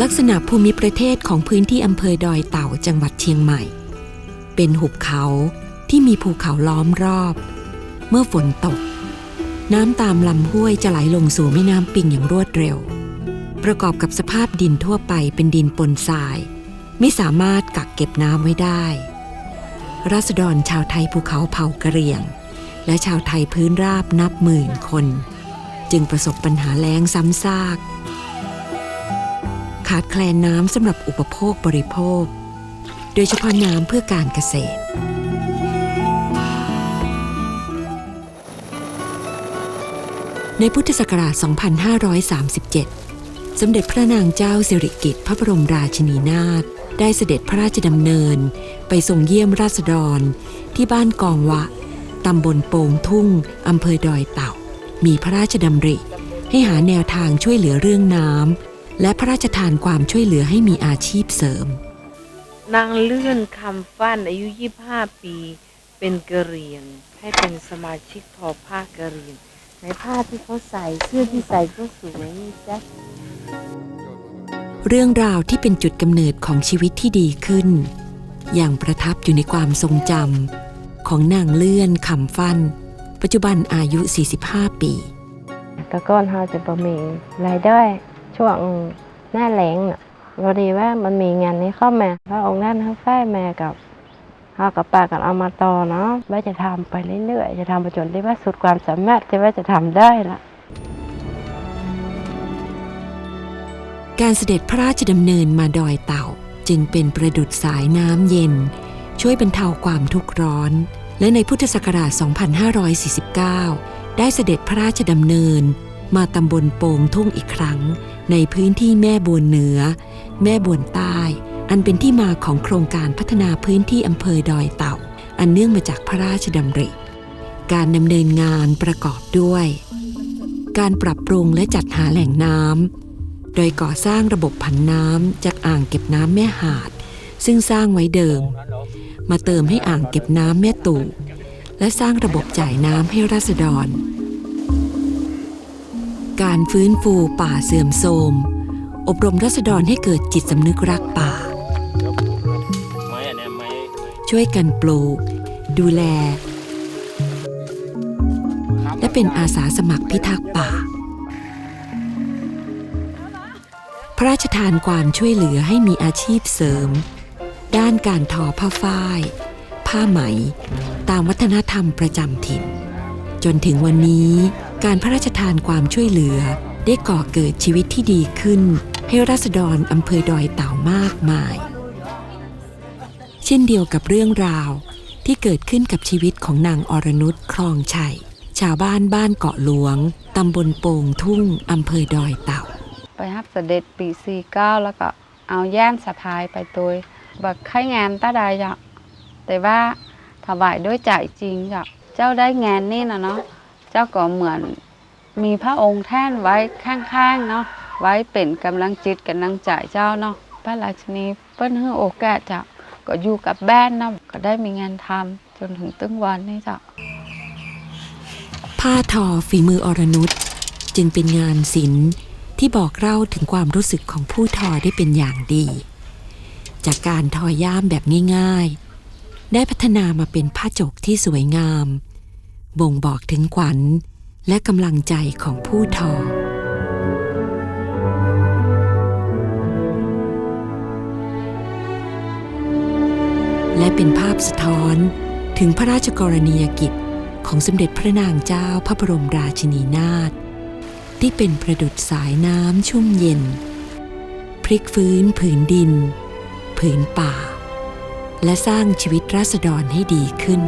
ลักษณะภูมิประเทศของพื้นที่อำเภอดอยเต่าจังหวัดเชียงใหม่ เป็นหุบเขาที่มีภูเขาล้อมรอบ เมื่อฝนตก น้ำตามลำห้วยจะไหลลงสู่แม่น้ำปิงอย่างรวดเร็ว ประกอบกับสภาพดินทั่วไปเป็นดินปนทราย ไม่สามารถกักเก็บน้ำไว้ได้ ราษฎรชาวไทยภูเขาเผ่ากะเรียง และชาวไทยพื้นราบนับหมื่นคน จึงประสบปัญหาแล้งซ้ำซาก ขาดแคลนน้ำสำหรับอุปโภคบริโภค โดยเฉพาะน้ำเพื่อการเกษตร ในพุทธศักราช 2537 สมเด็จพระนางเจ้าสิริกิติ์พระบรมราชินีนาถได้เสด็จพระราชดำเนิน ไปทรงเยี่ยมราษฎร ที่บ้านกองวะตำบลโป่งทุ่งอำเภอดอยเต่า มีพระราชดำริ ให้หาแนวทางช่วยเหลือเรื่องน้ำ และพระราชทานความช่วยเหลือให้มีอาชีพเสริม นางเลื่อนคำฟั่นอายุ 25 ปี เป็นกะเหรี่ยง ให้เป็นสมาชิกทอผ้ากะเหรี่ยง ในผ้าที่เขาใส่เสื้อที่ใส่ก็สวยนี่จ๊ะเรื่องราวที่เป็นจุดกำเนิดของชีวิตที่ดีขึ้น อย่างประทับอยู่ในความทรงจำของนางเลื่อนคำฟั่นปัจจุบันอายุ 45 ปี แต่ก่อนเราจะบ่มีรายได้ ช่วงหน้าแล้งน่ะพอดีว่ามันมีงานนี้เข้ามาพระองค์นั้นให้ไฟแม่กับเรากับป้ากันเอามาต่อเนาะว่าจะทำไปเรื่อยๆจะทำไปจนที่ว่าสุดความสามารถที่ว่าจะทำได้ละการเสด็จพระราชดำเนินมาดอยเต่าจึงเป็นประดุดสายน้ำเย็น ช่วยบรรเทาความทุกข์ร้อน และในพุทธศักราช 2549 ได้เสด็จพระราชดำเนิน มาตำบลโป่งทุ่งอีกครั้ง ในพื้นที่แม่บวนเหนือ แม่บวนใต้ อันเป็นที่มาของโครงการพัฒนาพื้นที่อำเภอดอยเต่า อันเนื่องมาจากพระราชดำริ การดำเนินงานประกอบด้วย การปรับปรุงและจัดหาแหล่งน้ำโดยก่อสร้างระบบผันน้ำจากอ่างเก็บน้ำแม่หาด ซึ่งสร้างไว้เดิม มาเติมให้อ่างเก็บน้ำแม่ตู่และสร้างระบบจ่ายน้ำให้ราษฎร การฟื้นฟูป่าเสื่อมโทรม อบรมราษฎรให้เกิดจิตสำนึกรักป่า ช่วยกันปลูก ดูแล และเป็นอาสาสมัครพิทักษ์ป่า พระราชทานความช่วยเหลือให้มีอาชีพเสริม ด้านการทอผ้าฝ้าย ผ้าไหม ตามวัฒนธรรมประจำถิ่น จนถึงวันนี้ การพระราชทานความช่วยเหลือ ได้ก่อเกิดชีวิตที่ดีขึ้น ให้ราษฎรอำเภอดอยเต่ามากมาย เช่นเดียวกับเรื่องราวที่เกิดขึ้นกับชีวิตของนางอรนุชครองชัย ชาวบ้านบ้านเกาะหลวง ตำบลโป่งทุ่ง อำเภอดอยเต่า ไปรับเสด็จปี49แล้วก็เอาแย่มสะพายไปตัวบักไข่งานตาใดจ้ะแต่ว่าถวายด้วยใจจริงจ้ะเจ้าได้งานนี่นะเนาะ เจ้าก็เหมือนมีพระองค์แท่นไว้ข้างๆเนาะไว้เป็นกำลังจิตกำลังใจเจ้าเนาะพระราชนีเปิ้นให้โอกาสจ้ะก็อยู่กับแบ้านเนาะก็ได้มีงานทำจนถึงตึ้งวันนี้จ้ะผ้าทอฝีมืออรนุชจึงเป็นงานศิลป์ที่บอกเล่าถึงความรู้สึกของผู้ทอได้เป็นอย่างดี จากการทอย่ามแบบง่าย ๆ ได้พัฒนามาเป็นผ้าจกที่สวยงาม บ่งบอกถึงขวัญและกำลังใจของผู้ทอ และเป็นภาพสะท้อนถึงพระราชกรณียกิจของสมเด็จพระนางเจ้าพระบรมราชินีนาถที่เป็นประดุจสายน้ำชุ่มเย็น พลิกฟื้นผืนดิน ผืนป่า และสร้างชีวิตราษฎรให้ดีขึ้น